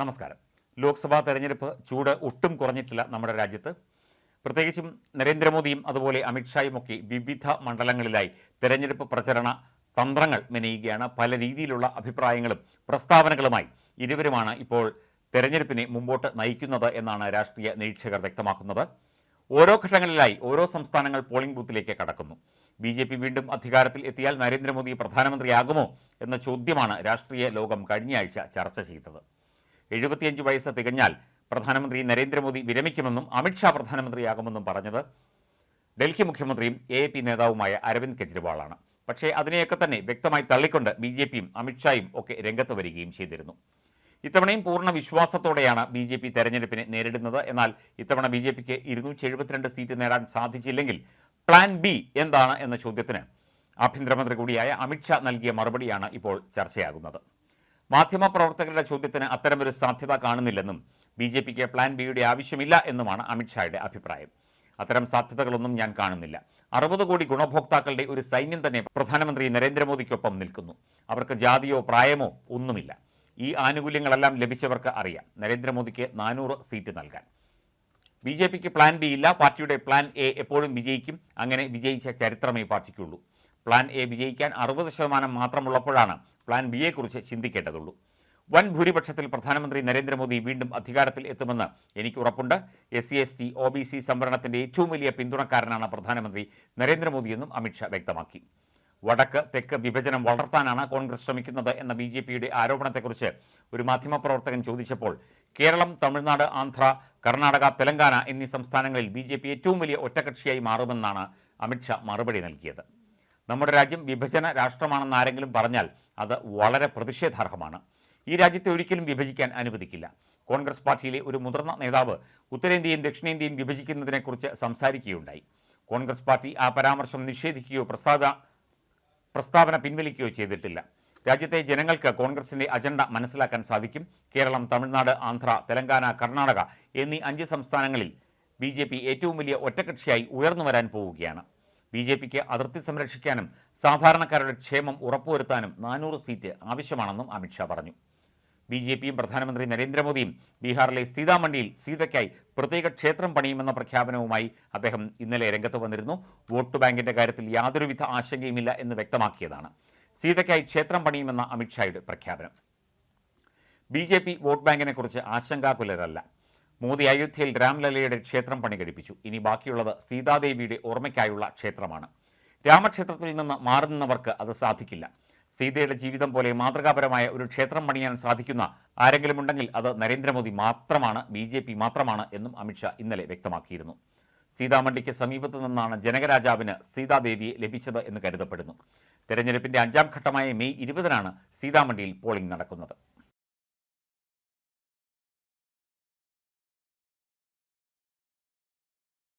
നമസ്കാരം. ലോക്സഭാ തെരഞ്ഞെടുപ്പ് ചൂട് ഒട്ടും കുറഞ്ഞിട്ടില്ല നമ്മുടെ രാജ്യത്ത്. പ്രത്യേകിച്ചും നരേന്ദ്രമോദിയും അതുപോലെ അമിത്ഷായും ഒക്കെ വിവിധ മണ്ഡലങ്ങളിലായി തെരഞ്ഞെടുപ്പ് പ്രചരണ തന്ത്രങ്ങൾ മെനയുകയാണ്. പല രീതിയിലുള്ള അഭിപ്രായങ്ങളും പ്രസ്താവനകളുമായി ഇരുവരുമാണ് ഇപ്പോൾ തെരഞ്ഞെടുപ്പിനെ മുമ്പോട്ട് നയിക്കുന്നത് എന്നാണ് രാഷ്ട്രീയ നിരീക്ഷകർ വ്യക്തമാക്കുന്നത്. ഓരോ ഘട്ടങ്ങളിലായി ഓരോ സംസ്ഥാനങ്ങൾ പോളിംഗ് ബൂത്തിലേക്ക് കടക്കുന്നു. ബി ജെ പി വീണ്ടും അധികാരത്തിൽ എത്തിയാൽ നരേന്ദ്രമോദി പ്രധാനമന്ത്രിയാകുമോ എന്ന ചോദ്യമാണ് രാഷ്ട്രീയ ലോകം കഴിഞ്ഞയാഴ്ച ചർച്ച ചെയ്തത്. എഴുപത്തിയഞ്ച് വയസ്സ് തികഞ്ഞാൽ പ്രധാനമന്ത്രി നരേന്ദ്രമോദി വിരമിക്കുമെന്നും അമിത്ഷാ പ്രധാനമന്ത്രിയാകുമെന്നും പറഞ്ഞത് ഡൽഹി മുഖ്യമന്ത്രിയും എ പി നേതാവുമായ അരവിന്ദ് കെജ്രിവാളാണ്. പക്ഷേ അതിനെയൊക്കെ തന്നെ വ്യക്തമായി തള്ളിക്കൊണ്ട് ബി ജെ പിയും അമിത്ഷായും ഒക്കെ രംഗത്ത് വരികയും ചെയ്തിരുന്നു. ഇത്തവണയും പൂർണ വിശ്വാസത്തോടെയാണ് ബി ജെ പി തെരഞ്ഞെടുപ്പിനെ നേരിടുന്നത്. എന്നാൽ ഇത്തവണ ബി ജെ പിക്ക് ഇരുന്നൂറ്റി എഴുപത്തിരണ്ട് സീറ്റ് നേടാൻ സാധിച്ചില്ലെങ്കിൽ പ്ലാൻ ബി എന്താണ് എന്ന ചോദ്യത്തിന് ആഭ്യന്തരമന്ത്രി കൂടിയായ അമിത്ഷാ നൽകിയ മറുപടിയാണ് ഇപ്പോൾ ചർച്ചയാകുന്നത്. മാധ്യമപ്രവർത്തകരുടെ ചോദ്യത്തിന് അത്തരമൊരു സാധ്യത കാണുന്നില്ലെന്നും ബി ജെ പിക്ക് പ്ലാൻ ബിയുടെ ആവശ്യമില്ല എന്നുമാണ് അമിത്ഷായുടെ അഭിപ്രായം. അത്തരം സാധ്യതകളൊന്നും ഞാൻ കാണുന്നില്ല. അറുപത് കോടി ഗുണഭോക്താക്കളുടെ ഒരു സൈന്യം തന്നെ പ്രധാനമന്ത്രി നരേന്ദ്രമോദിക്കൊപ്പം നിൽക്കുന്നു. അവർക്ക് ജാതിയോ പ്രായമോ ഒന്നുമില്ല. ഈ ആനുകൂല്യങ്ങളെല്ലാം ലഭിച്ചവർക്ക് അറിയാം. നരേന്ദ്രമോദിക്ക് നാനൂറ് സീറ്റ് നൽകാൻ. ബി ജെ പിക്ക് പ്ലാൻ ബി ഇല്ല. പാർട്ടിയുടെ പ്ലാൻ എ എപ്പോഴും വിജയിക്കും. അങ്ങനെ വിജയിച്ച ചരിത്രമേ പാർട്ടിക്കുള്ളൂ. പ്ലാൻ എ വിജയിക്കാൻ അറുപത് ശതമാനം മാത്രമുള്ളപ്പോഴാണ് പ്ലാൻ ബിയെക്കുറിച്ച് ചിന്തിക്കേണ്ടതുള്ളൂ. വൻ ഭൂരിപക്ഷത്തിൽ പ്രധാനമന്ത്രി നരേന്ദ്രമോദി വീണ്ടും അധികാരത്തിൽ എത്തുമെന്ന് എനിക്ക് ഉറപ്പുണ്ട്. S C S T O B C സംവരണത്തിന്റെ ഏറ്റവും വലിയ പിന്തുണക്കാരനാണ് പ്രധാനമന്ത്രി നരേന്ദ്രമോദിയെന്നും അമിത്ഷാ വ്യക്തമാക്കി. വടക്ക് തെക്ക് വിഭജനം വളർത്താനാണ് കോൺഗ്രസ് ശ്രമിക്കുന്നത് എന്ന ബി ജെ പിയുടെ ആരോപണത്തെക്കുറിച്ച് ഒരു മാധ്യമപ്രവർത്തകൻ ചോദിച്ചപ്പോൾ കേരളം തമിഴ്നാട് ആന്ധ്ര കർണാടക തെലങ്കാന എന്നീ സംസ്ഥാനങ്ങളിൽ ബി ഏറ്റവും വലിയ ഒറ്റകക്ഷിയായി മാറുമെന്നാണ് അമിത്ഷാ മറുപടി നൽകിയത്. നമ്മുടെ രാജ്യം വിഭജന രാഷ്ട്രമാണെന്ന് ആരെങ്കിലും പറഞ്ഞാൽ അത് വളരെ പ്രതിഷേധാർഹമാണ്. ഈ രാജ്യത്തെ ഒരിക്കലും വിഭജിക്കാൻ അനുവദിക്കില്ല. കോൺഗ്രസ് പാർട്ടിയിലെ ഒരു മുതിർന്ന നേതാവ് ഉത്തരേന്ത്യയും ദക്ഷിണേന്ത്യയും വിഭജിക്കുന്നതിനെക്കുറിച്ച് സംസാരിക്കുകയുണ്ടായി. കോൺഗ്രസ് പാർട്ടി ആ പരാമർശം നിഷേധിക്കുകയോ പ്രസ്താവ പ്രസ്താവന പിൻവലിക്കുകയോ ചെയ്തിട്ടില്ല. രാജ്യത്തെ ജനങ്ങൾക്ക് കോൺഗ്രസിന്റെ അജണ്ട മനസ്സിലാക്കാൻ സാധിക്കും. കേരളം തമിഴ്നാട് ആന്ധ്ര തെലങ്കാന കർണാടക എന്നീ അഞ്ച് സംസ്ഥാനങ്ങളിൽ ബി ഏറ്റവും വലിയ ഒറ്റകക്ഷിയായി ഉയർന്നു വരാൻ പോവുകയാണ്. ബി ജെ പിക്ക് അതിർത്തി സംരക്ഷിക്കാനും സാധാരണക്കാരുടെ ക്ഷേമം ഉറപ്പുവരുത്താനും നാനൂറ് സീറ്റ് ആവശ്യമാണെന്നും അമിത്ഷാ പറഞ്ഞു. ബി ജെ പിയും പ്രധാനമന്ത്രി നരേന്ദ്രമോദിയും ബീഹാറിലെ സീതാമണ്ഡിയിൽ സീതയ്ക്കായി പ്രത്യേക ക്ഷേത്രം പണിയുമെന്ന പ്രഖ്യാപനവുമായി അദ്ദേഹം ഇന്നലെ രംഗത്ത് വന്നിരുന്നു. വോട്ട് ബാങ്കിന്റെ കാര്യത്തിൽ യാതൊരുവിധ ആശങ്കയുമില്ല എന്ന് വ്യക്തമാക്കിയതാണ്. സീതയ്ക്കായി ക്ഷേത്രം പണിയുമെന്ന അമിത്ഷായുടെ പ്രഖ്യാപനം. ബി ജെ പി വോട്ട് ബാങ്കിനെക്കുറിച്ച് ആശങ്കാകുലരല്ല. മോദി അയോധ്യയിൽ രാംലല്ലയുടെ ക്ഷേത്രം പണി കഴിപ്പിച്ചു ഇനി ബാക്കിയുള്ളത് സീതാദേവിയുടെ ഓർമ്മയ്ക്കായുള്ള ക്ഷേത്രമാണ്. രാമക്ഷേത്രത്തിൽ നിന്ന് മാറുന്നവർക്ക് അത് സാധിക്കില്ല. സീതയുടെ ജീവിതം പോലെ മാതൃകാപരമായ ഒരു ക്ഷേത്രം പണിയാൻ സാധിക്കുന്ന ആരെങ്കിലും ഉണ്ടെങ്കിൽ അത് നരേന്ദ്രമോദി മാത്രമാണ് ബി ജെ പി മാത്രമാണ് എന്നും അമിത്ഷാ ഇന്നലെ വ്യക്തമാക്കിയിരുന്നു. സീതാമണ്ഡിക്ക് സമീപത്ത് നിന്നാണ് ജനകരാജാവിന് സീതാദേവിയെ ലഭിച്ചത് എന്ന് കരുതപ്പെടുന്നു. തെരഞ്ഞെടുപ്പിന്റെ അഞ്ചാം ഘട്ടമായ മെയ് ഇരുപതിനാണ് സീതാമണ്ഡിയിൽ പോളിംഗ് നടക്കുന്നത്.